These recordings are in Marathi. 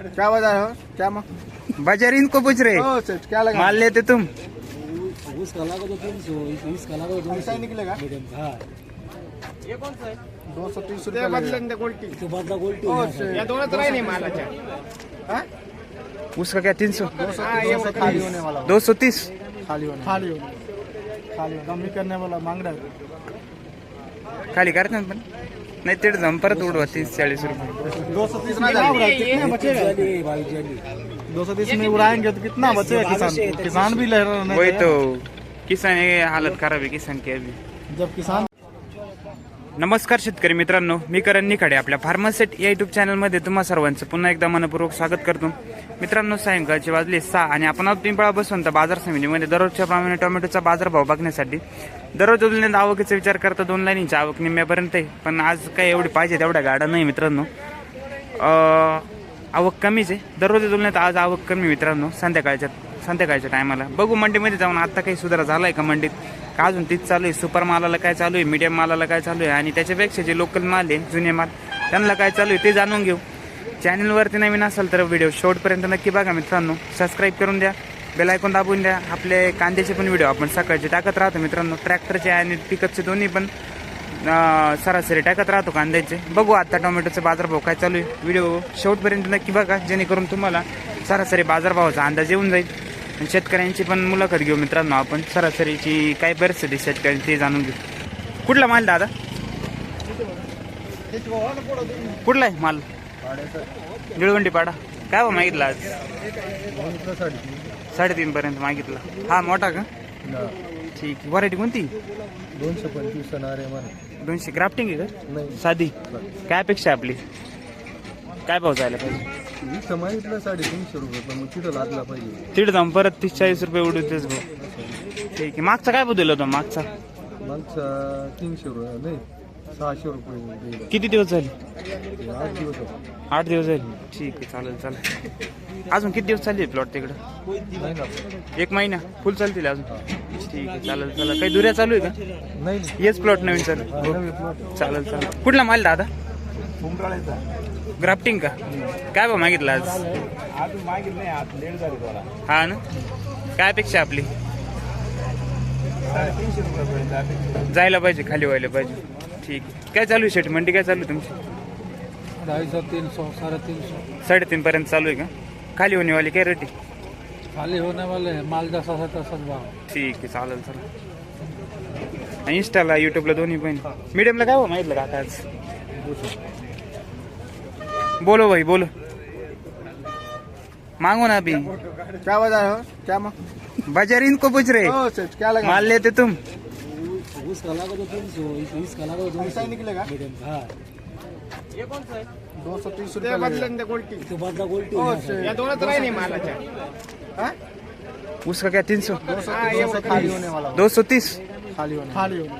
क्या बाज़ार हो? क्या मा बाज़ार इनको पूछ रहे। ओ क्या लगा? माल लेते तुम। उसका लगा तो तीन सौ इसका लगा तो ऐसा ही निकलेगा। हाँ। दो सौ तीस रुपये बदलेंगे गोल्टी तो बदला गोल्टी या दोनों तरह नहीं माल अच्छा उसका क्या तीन सौ? दो सौ तीस खाली होने वाला। दो सौ तीस। खाली होने। खाली होने। कमी करने वाला मांग रहा है। खाली करते ना नाही तिथे जाऊन परत उडवा तीस चाळीस रुपये. दो सौ तीस में कितना बचेगा जाली भाई जाली दो सौ तीस में उड़ाएंगे तो कितना बचेगा किसान किसान भी वही तो किसान हे हालत खराब आहे किसान की अभी। जब किसान नमस्कार शेतकरी मित्रांनो मी करण निखाडे आपल्या फार्मासेट या युट्यूब चॅनलमध्ये तुम्हा सर्वांचं पुन्हा एकदा मनपूर्वक स्वागत करतो. मित्रांनो सायंकाळचे वाजले सहा आणि आपण आहोत पिंपळा बसवंत बाजार समितीमध्ये दररोजच्या प्रमाणे टोमॅटोचा बाजारभाव बघण्यासाठी दररोज उजल्यात आवकीचा विचार करता दोन लाईनीची आवक निम्म्यापर्यंत आहे. पण आज काय एवढी पाहिजे तेवढ्या गाड्या नाही मित्रांनो. आवक कमीच आहे. दररोज तुलनेत आज आवक कमी मित्रांनो संध्याकाळच्या संध्याकाळच्या टायमाला. बघू मंडीमध्ये जाऊन आत्ता काही सुधारा झाला आहे का मंडीत? का अजून तीच चालू आहे? सुपर मालाला काय चालू आहे? मीडियम मालाला काय चालू आहे? आणि त्याच्यापेक्षा जे लोकल माल आहे जुने माल त्यांना काय चालू आहे ते जाणून घेऊ. चॅनलवरती नवीन असाल तर व्हिडिओ शेवटपर्यंत नक्की बघा मित्रांनो. सबस्क्राईब करून द्या. बेल ऐकून दाबून द्या. आपले कांद्याचे पण व्हिडिओ आपण सकाळचे टाकत राहतो मित्रांनो. ट्रॅक्टरचे आणि पिकअपचे दोन्ही पण सरासरी टाकत राहतो कांद्याचे. बघू आता टोमॅटोचे बाजारभाव काय चालू आहे. व्हिडिओ शेवटपर्यंत नक्की बघा. जेणेकरून तुम्हाला सरासरी बाजारभावाचा अंदाज येऊन जाईल. आणि शेतकऱ्यांची पण मुलाखत घेऊ मित्रांनो आपण. सरासरीची काय परिस्थिती शेतकऱ्यांची ते जाणून घेऊ. कुठला माल दादा? कुठला आहे माल? निळवंडी पाडा. काय भाव मागितला आज? साडेतीन पर्यंत मागितला. हा मोठा का? ठीक व्हरायटी कोणती? दोनशे पंचवीस दोनशे ग्राफ्टिंग आहे का? साधी. काय अपेक्षा आपली? काय भाव जायला पाहिजे? मागितलं साडेतीनशे रुपये पण मग तिथं लागला पाहिजे. तिथे जाऊन परत तीस चाळीस रुपये उडू तेच भाऊ ठीक आहे. मागचा काय बदल होता? मागचा? मागचा तीनशे रुपये नाही. सहाशे रुपये. किती दिवस झाले? आठ दिवस होते. आठ दिवस झाले. ठीक आहे चालेल चालेल. अजून किती दिवस चालले प्लॉट तिकडं? नाही ना. एक महिना? फुल चालतील अजून? ठीक आहे चालेल चालेल. काही दुऱ्या चालू आहे का? नाही. हेच प्लॉट नवीन चालू. plot. चालेल चालेल. कुठला माल दादा? उमराळ्याचा. ग्राफ्टिंग का? काय भाव मागितला आज? अजून मागितलं नाही आज लेट झाली थोडा हा ना? काय अपेक्षा आपली? साडेतीनशे. जायला पाहिजे खाली व्हायला पाहिजे. ठीक. आहे काय चालू आहे शेट? मंडी काय चालू आहे तुमची? ढाई सौ तीन सौ साढ़े तीन सौ साडेतीन पर्यंत चालू आहे का? खाली होणेवाली काय रेटी खाली होने वाले हैं माल जैसा है तैसा भाव. ठीक आहे चालेल चालेल. आणि इंस्टाला युट्यूबला दोन्ही पण. मीडियमला काय हो माहितलं का आता आज? बोलो भाई बोलो. मांगो ना अभी. क्या बाजार है क्या मा बाजार इनको पूछ रहे. लगा? माल लेते तुम. उसका लगा तो तीन सौ इसका लगा तो ऐसा ही निकलेगा? हाँ? दो सौ तीस रुपये बदलेंगे गोल्टी। तो बदला गोल्टी या दोनों तरह नहीं माल अच्छा उसका क्या तीन सौ? दो सौ तीस से खाली होने वाला दो सौ तीस। खाली होने खाली होने।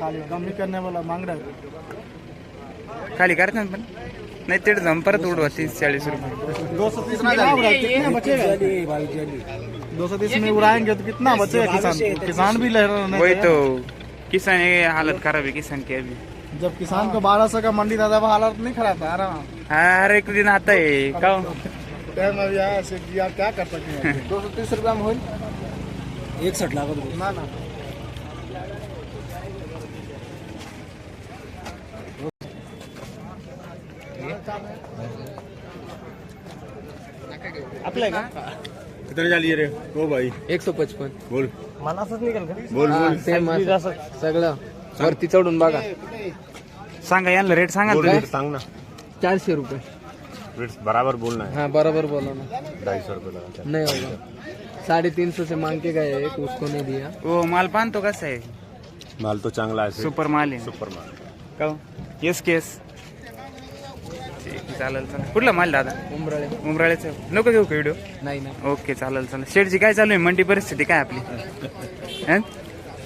खाली होने कमी करने वाला मांग रहा है। खाली करते ना पण नाही जाऊन परत उडवा तीस चाळीस रुपये। दो सौ तीस दो सौ तीस में उड़ाएँगे तो कितना बचेगा किसान किसान भी लह रहा वही तो किसान हे हालत खराब आहे किसान की अभी। जब किसान को बारह सौ का मंडी था तब हालत नहीं खराब था आराम हर एक दिन आता है का टाइम अभी आया से यार क्या कर सकते हैं? दो सौ तीस रुपया में हो एकसठ लगा तो ना ना। आपलं का? कितने चालिए रे? ओ भाई। एक सौ पचपन। बोल। मला असंच निघेल का? बोल बोल। सेम सगळं. वरती चढून बघा. सांगा यांना रेट सांगा बोल रेट सांग ना. चारशे रुपये. रेट बराबर बोलना है हाँ बराबर बोला ना. ढाई सौ रुपये लगा चल। नहीं होगा साढ़े तीन सौ से मांग के गए एक उसको नहीं दिया. ओ माल पान तो कसं आहे? माल तो चांगला आहे. सुपर माल आहे. सुपर माल. का हो? येस केस आहे, चालेल चालेल. कुठला माल दादा? उमराळे. उमराळ्याचं नको घेऊ का व्हिडिओ नाही नाही. ओके चालेल चालेल. शेडची काय चालू आहे? मंडी परिस्थिती काय आपली? हैं?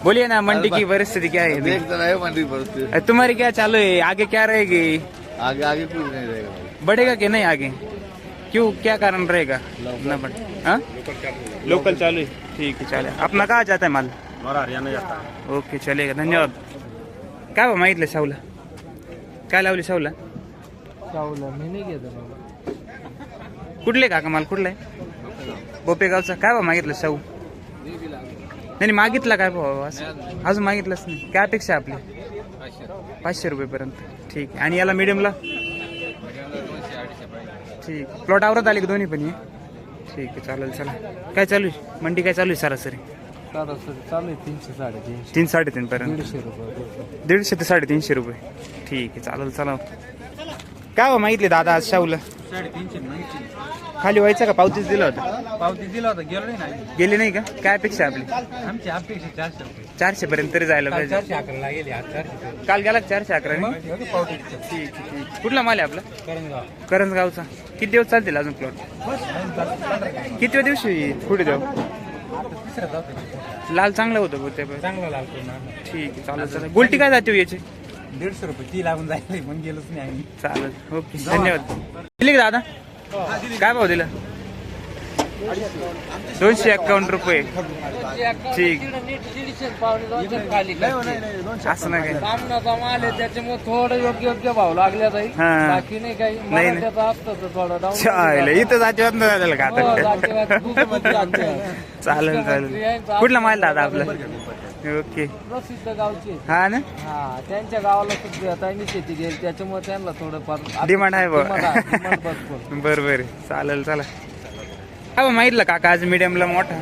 बोलिए ना मंडी की परिस्थिती क्या है देख तो रहे हो मंडी अरे तुम्हारी क्या चालू है आगे क्या रहेगी? आगे आगे कुछ नहीं रहेगा भाई. बढ़ेगा कि नहीं आगे? क्यों क्या कारण रहेगा? ना बढ़ हाँ? लोकल चालू है ठीक है चले अपना कहाँ जाता है माल? हमारा हरियाणा जाता है. ओके चलेगा. धन्यवाद. काय बा मागितलं शाहूला काय लावली शाहूला चावला मी नाही घेत बाबा. कुठले काका माल? कुठला? आहे बोपेगावचा. काय भाव मागितलं शाहू? नाही नाही, मागितला काय भाव? असं. अजून मागितलंच नाही. काय अपेक्षा आहे आपली? पाचशे रुपयेपर्यंत. ठीक. आहे आणि याला मिडियमला ठीक. प्लॉट आवरत आले का दोन्ही पण हे? ठीक आहे चालेल चला. काय चालू आहे? मंडी काय चालू आहे सरासरी? सरासरी चालू आहे तीनशे साडेतीनशे. तीन साडेतीन पर्यंत. दीडशे रुपये. दीडशे ते साडेतीनशे रुपये. ठीक आहे चालेल चला. काय हो मागितले दादा आज शाहूला? खाली व्हायचं का? पावतीच दिला होता. पावती दिला होता गेलो नाही गेली नाही का? काय अपेक्षा आपली? आमची अपेक्षा चारशे रुपये. चारशे पर्यंत तरी जायला पाहिजे. चारशे अकराला गेली आज चारशे काल गेला का चारशे अकरा पावती. ठीक आहे, ठीक आहे. कुठला माल आहे आपला? करंजगाव. करंजगावचा. किती दिवस चालतील अजून प्लॉट किती दिवशी पुढे जाऊ? जातो लाल चांगलं होतं बहुतेक ते पण. चांगला लाल पूर्ण. ठीक आहे चालेल चालेल. गोल्टी काय जाते हो याची? दीडशे रुपये. ती लागून जायला मग गेलोच नाही आम्ही. चालेल. ओके. धन्यवाद. दिली का दादा? काय भाव दिला? दोनशे एक्कावन्न रुपये. ठीक. असं नाही त्याच्यामुळे थोडं योग्य योग्य भाव लागल्या जाईल हा. बाकी नाही काही नाही, नाही. मराठ्याचा असतं तर थोडं डाऊन चालेल. इथं जातीवाद नाही झालं का हो, आता जातीवाद खूप जातीवाद. चालेल चालेल. कुठला माल दादा आपला? ओके. प्रसिद्ध गावचे. हा ना? हा त्यांच्या गावाला सुद्धा त्यांनी शेती केली त्याच्यामुळे त्यांना थोडंफार डिमांड आहे Demand बा आहे, भरपूर. बर बर. चालेल चला. काय माहितलं काका आज मीडियमला मोठा?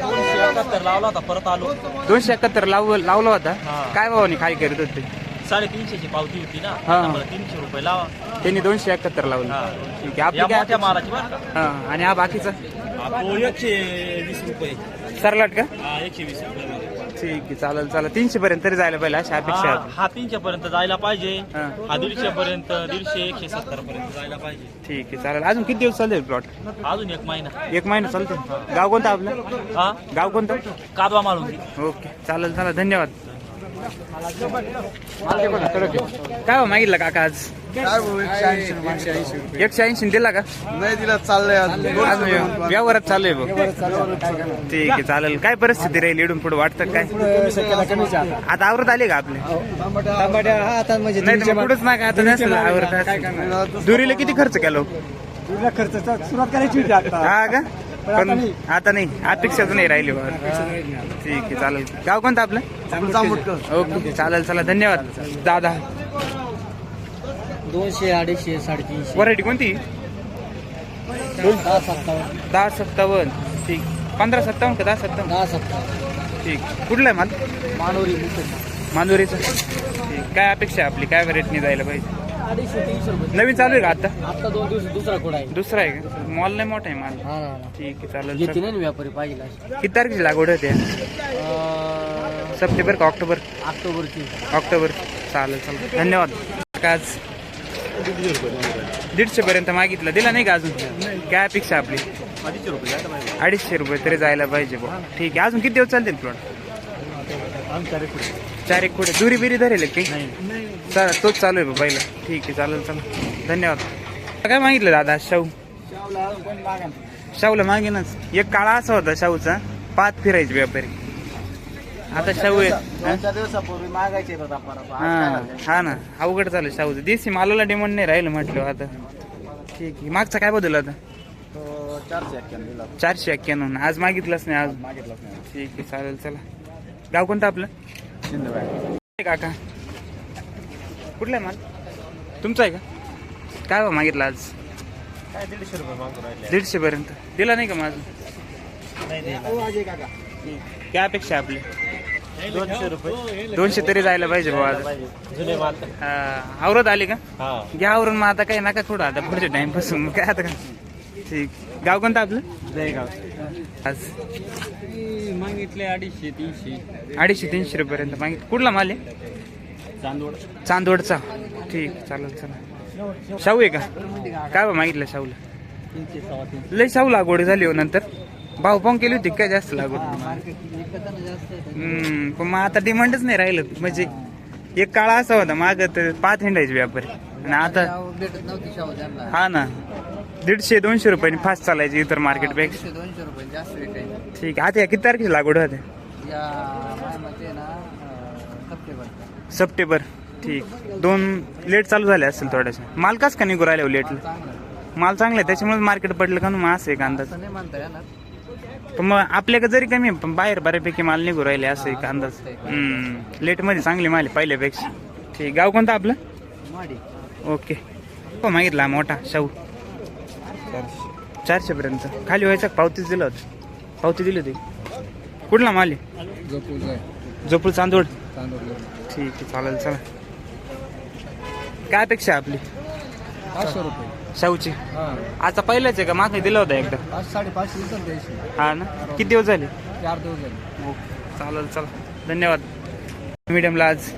दोनशे एकाहत्तर लावला होता परत आलो. दोनशे एकाहत्तर लाव लावला होता? काय भावानी खाली करत होते साडेतीनशेची पावती होती ना. हा. आता मला तीनशे रुपये लावा. त्यांनी दोनशे एकाहत्तर लावलं. ठीक आहे आपली या काय मोठ्या मालाची बरं का. हा आणि हा बाकीचा? हा, एकशे वीस रुपये। सरलाट का? हा एकशे वीस रुपये ठीक आहे चालेल चालेल. तीनशे पर्यंत तरी जायला पाहिजे अशी अपेक्षा हा आहे हा तीनशे पर्यंत जायला पाहिजे. हा. हा दीडशे पर्यंत दीडशे एकशे सत्तर पर्यंत जायला पाहिजे. ठीक आहे चालेल. अजून किती दिवस चालतील प्लॉट अजून एक महिना. एक महिना चालतो गाव कोणतं आपलं? हा? गाव कोणतं? कादवा माळून ओके चालेल चालेल. धन्यवाद. काय हो मागितलं काका आज? एकशे ऐंशी दिला का? नाही दिला चाललंय आज व्यवहारात चालू आहे बघ ठीक आहे चालेल. काय परिस्थिती राहील इडून पुढे? वाटतं काय? आता आवरत आले का आपले? म्हणजे नाही तर पुढेच नाही का आता नसेल आवरत दुरीला किती खर्च केलो? खर्च सुरुवात करायची होती आता. हा का? पण आता नाही. अपेक्षाच नाही राहिली बा. ठीक आहे चालेल. गाव कोणतं आपलं? ओके चालेल चला धन्यवाद. दादा. दोनशे अडीचशे साडेतीनशे. व्हरायटी कोणती? दहा सत्तावन्न. दहा सत्तावन्न. ठीक. पंधरा सत्तावन्न का दहा सत्तावन्न? दहा सत्तावन्न. ठीक. कुठलं आहे माल? मानोरी मांजोरीचं ठीक. काय अपेक्षा आहे आपली? काय व्हरायटीने जायला पाहिजे? अडीचशे तीनशे रुपये. नवीन चालू आहे का आता? आता दोन दिवस दुसरा कोड आहे. दुसरा आहे का? मॉल नाही मोठा आहे माल. हा ना ठीक आहे चालेल घेते. नाही व्यापारी पाहिजे अशी. किती तारखेची लागवड होते? अं, सप्टेंबर का ऑक्टोबर? ऑक्टोबरची. ऑक्टोबर. चालेल चालेल. धन्यवाद. आज दीडशे पर्यंत मागितलं. दिला नाही का अजून? काय अपेक्षा आपली? अडीचशे रुपये अडीचशे तरी जायला पाहिजे बुवा. ठीक आहे. अजून किती दिवस चालतील प्लॉट चार एक पुढे दुरी बिरी धरेल काही? चालेल तोच चालू आहे पहिला. ठीक आहे चालेल चालेल धन्यवाद. काय मागितलं दादा शाहू? शाहूला मागेनच. एक काळा असा होता शाहूचा. पाच फिरायचे व्यापारी आता शाहू आहे हा? चार दिवसापूर्वी मागायचे होता परत. हा हा ना. अवघड चालू शाहूचं देशी मालाला डिमांड नाही राहिलं म्हटलं आता. ठीक आहे. मागचा काय बदल आता तो चारशे एक्क्याण्णव दिला चारशे एक्क्याण्णव आज मागितलंच नाही आज. मागितलाच नाही. ठीक आहे चालेल चला. गाव कोणतं आपलं? शिंदे आहे काका. कुठला आहे माल? तुमचा आहे का? काय बा मागितलं आज? काय दीडशे रुपये राहिले. दीडशे पर्यंत दिला नाही का माझं काका. काय अपेक्षा आहे आपली? दोनशे रुपये. दोनशे तरी जायला पाहिजे हा, आवरत आली का? हा. घ्या आवरून मग आता काही नका थोडं आता पुढच्या टाइमपासून काय आता. काय ठीक. गाव कोणतं आपलं? जयगाव. आज. मागितले अडीचशे तीनशे. अडीचशे तीनशे रुपयेपर्यंत मागित कुठला माल आहे? चांदोड चांदवडचा. ठीक चालेल चला शाहू आहे का? काय बा मागितलं शाहूला? लय शाहू लागवड झाली हो नंतर. भाव पाहून केली होती काय जास्त मार्केट. हम्म, पण मग आता डिमांडच नाही राहिलं. म्हणजे एक काळा असा होता माग तर पाच हिंडायचे व्यापारी. आणि आता शाहू भेटत नव्हती शाहू त्यांना. हा ना. दीडशे दोनशे रुपयांनी फास्ट चालायचे इतर मार्केटपेक्षा दीडशे दोनशे रुपये जास्त ठीक आहे आता या किती तारखेची लागवड होते? या माझ्या मते ना अं, सप्टेंबर. सप्टेंबर. ठीक. दोन लेट चालू झाले असेल थोड्याशा मालकाच का निघू राहिले लेट चांगलं माल चांगला आहे त्याच्यामुळे मार्केट पडलं का मग असं आहे का अंदाज? असं नाही म्हणता येणार. पण मग आपल्याकडे जरी कमी आहे, पण बाहेर बऱ्यापैकी माल निघू राहिले असं एक अंदाज. लेटमध्ये चांगली माल आहे पहिल्यापेक्षा. ठीक. गाव कोणतं आपलं? माडी. ओके. हो मागितला मोठा शाहू. चारशे. पर्यंत खाली व्हायचं? पावतीच दिलं होतं. पावती दिली होती. कुठला माल आहे? जोपूर जाय. जोपूर चांदोड तांदूळ ठीक आहे चालेल चला. काय अपेक्षा आहे आपली? पाचशे रुपये. शाहूची. हां. आता पहिलाच आहे का? मागे दिलं होतं एकदा. पाच साडेपाचशे दिवसात द्यायची. हा ना? किती दिवस झाले? चार दिवस झाले. चालेल चला. धन्यवाद. मीडियमला आज.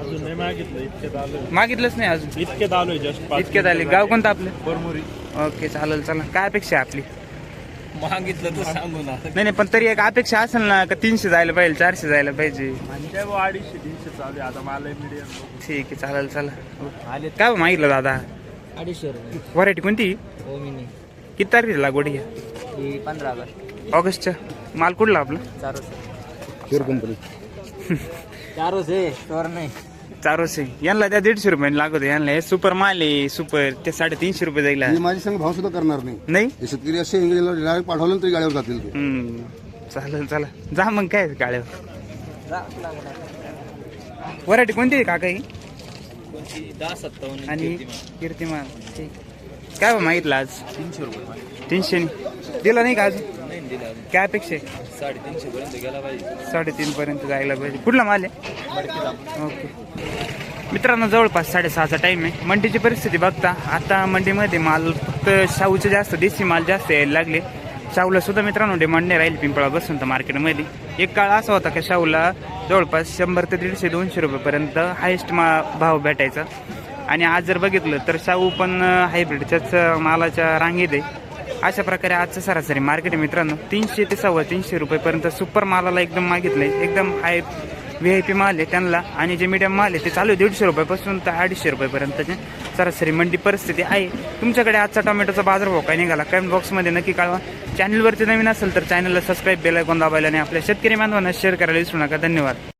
अजून नाही मागितलं आलोय मागितलंच नाही अजून? इतक्यात आलोय जस्ट इतक्यात आले. गाव कोणतं आपलं? बरमुरी. ओके चालेल चला. काय अपेक्षा आहे आपली? मागितलं तर सांगू ना. नाही नाही पण तरी एक अपेक्षा असेल ना का तीनशे जायला पाहिजे चारशे जायला पाहिजे? बुवा अडीचशे तीनशे चालू आहे. आता मला मीडियम ठीक आहे चालेल चला. काय मागितलं दादा? अडीचशे रुपये. व्हरायटी कोणती? हो किती तारखेला लागवड आहे? ही? पंधरा ऑगस्ट. ऑगस्टच्या. माल कुठला आपला? चारोस. चारोस आहे चोर नाही चारोशे यांना त्या दीडशे रुपये लागत यांना हे सुपर माल आहे. सुपर ते साडेतीनशे रुपये जाईल. मी माझी संग भाव सुद्धा करणार नाही. नाही? हे शेतकरी असे इंग्रजीला डायरेक्ट पाठवलं तरी गाड्यावर जातील ते. हम्म. चालेल चला जा मग काय गाड्यावर व्हरायटी कोणती आहे काका ही? आणि कीर्तिमान. ठीक. काय बा मागितलं आज? तीनशे रुपये तीनशे दिला नाही का आज? काय अपेक्षा आहे? साडेतीनशे पर्यंत गेला पाहिजे. साडेतीन पर्यंत जायला पाहिजे. कुठला माल आहे? ओके. मित्रांनो जवळपास साडेसहाचा टाइम आहे. मंडीची परिस्थिती बघता. आता मंडीमध्ये माल फक्त शाहूचे जास्त देशी माल जास्त यायला लागले. शाहूला सुद्धा मित्रांनो डिमांड नाही राहील. पिंपळा बसून तर मार्केटमध्ये एक काळ असा होता की शाहूला जवळपास शंभर ते दीडशे दोनशे रुपयेपर्यंत हायेस्ट मा भाव भेटायचा. आणि आज जर बघितलं तर शाहू पण हायब्रिडच्याच मालाच्या रांगेत आहे. अशा प्रकारे आजचं सरासरी मार्केट मित्रांनो. तीनशे ते सव्वा तीनशे रुपयेपर्यंत सुपर मालाला एकदम मागितलं आहे एकदम हाय व्ही आय पी माल आहे त्यांना. आणि जे मीडियम माल आहे ते चालू आहे दीडशे रुपयापासून तर अडीचशे रुपयेपर्यंतचे. सरासरी मंडी परिस्थिती आहे. तुमच्याकडे आजचा टोमॅटोचा बाजारभाव काय निघाला? कमेंट बॉक्समध्ये नक्की कळवा. चॅनलवरती नवीन असेल तर चॅनलला सबस्क्राईब बेलायकॉन दाबायला आणि आपल्या शेतकरी बांधवांना शेअर करायला विसरू नका. धन्यवाद.